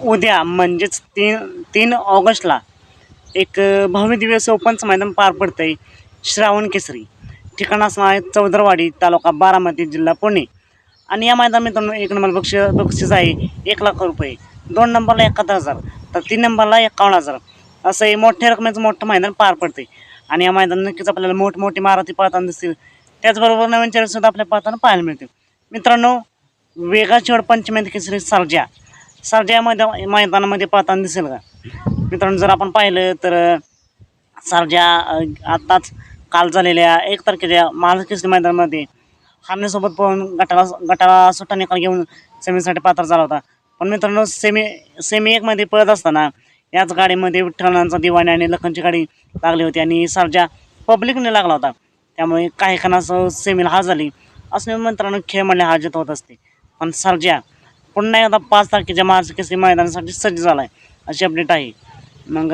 उद्या म्हणजेच तीन तीन ऑगस्टला एक भव्यदिव्य भव्य मैदान पार पडतं आहे श्रावण केसरी. ठिकाण असणार आहे चौदरवाडी तालुका बारामती जिल्हा पुणे. आणि या मैदान मित्रांनो एक नंबर बक्ष बक्षीस आहे एक लाख रुपये. दोन नंबरला एकाहत्तर हजार तर तीन नंबरला एकावन्न हजार. असं हे मोठ्या रकमेचं मोठं मैदान पार पडते आणि या मैदान नक्कीच आपल्याला मोठमोठी मारुती पाहताना दिसतील त्याचबरोबर नवीन चेहरेसुद्धा आपल्या पाहताना पाहायला मिळतील. मित्रांनो वेगाची पंचमेंत केसरी सर्जा सारख्या या मैदा मैदानामध्ये पाहताना दिसेल का? मित्रांनो जर आपण पाहिलं तर अ, आत्ताच काल झालेल्या एक तारखेच्या महाराष्ट्र मैदानामध्ये हारण्यासोबत पळून गटाला गटाला सुट्टा निकाल घेऊन सेमीसाठी पात्र झाला होता. पण मित्रांनो सेमी सेमी एकमध्ये पळत असताना याच गाडीमध्ये विठ्ठलांचा दिवाणी आणि लखनची गाडी लागली होती आणि सर्जा पब्लिकने लागला होता. त्यामुळे काही खानासह सेमीला हा झाली. असं मित्रांनो खेळ म्हणले हाजत होत असते. पण सरज्या पुन्हा एकदा पाच तारखेच्या मार्चकेसरी मैदानासाठी सज्ज झाला आहे अशी अपडेट आहे. मग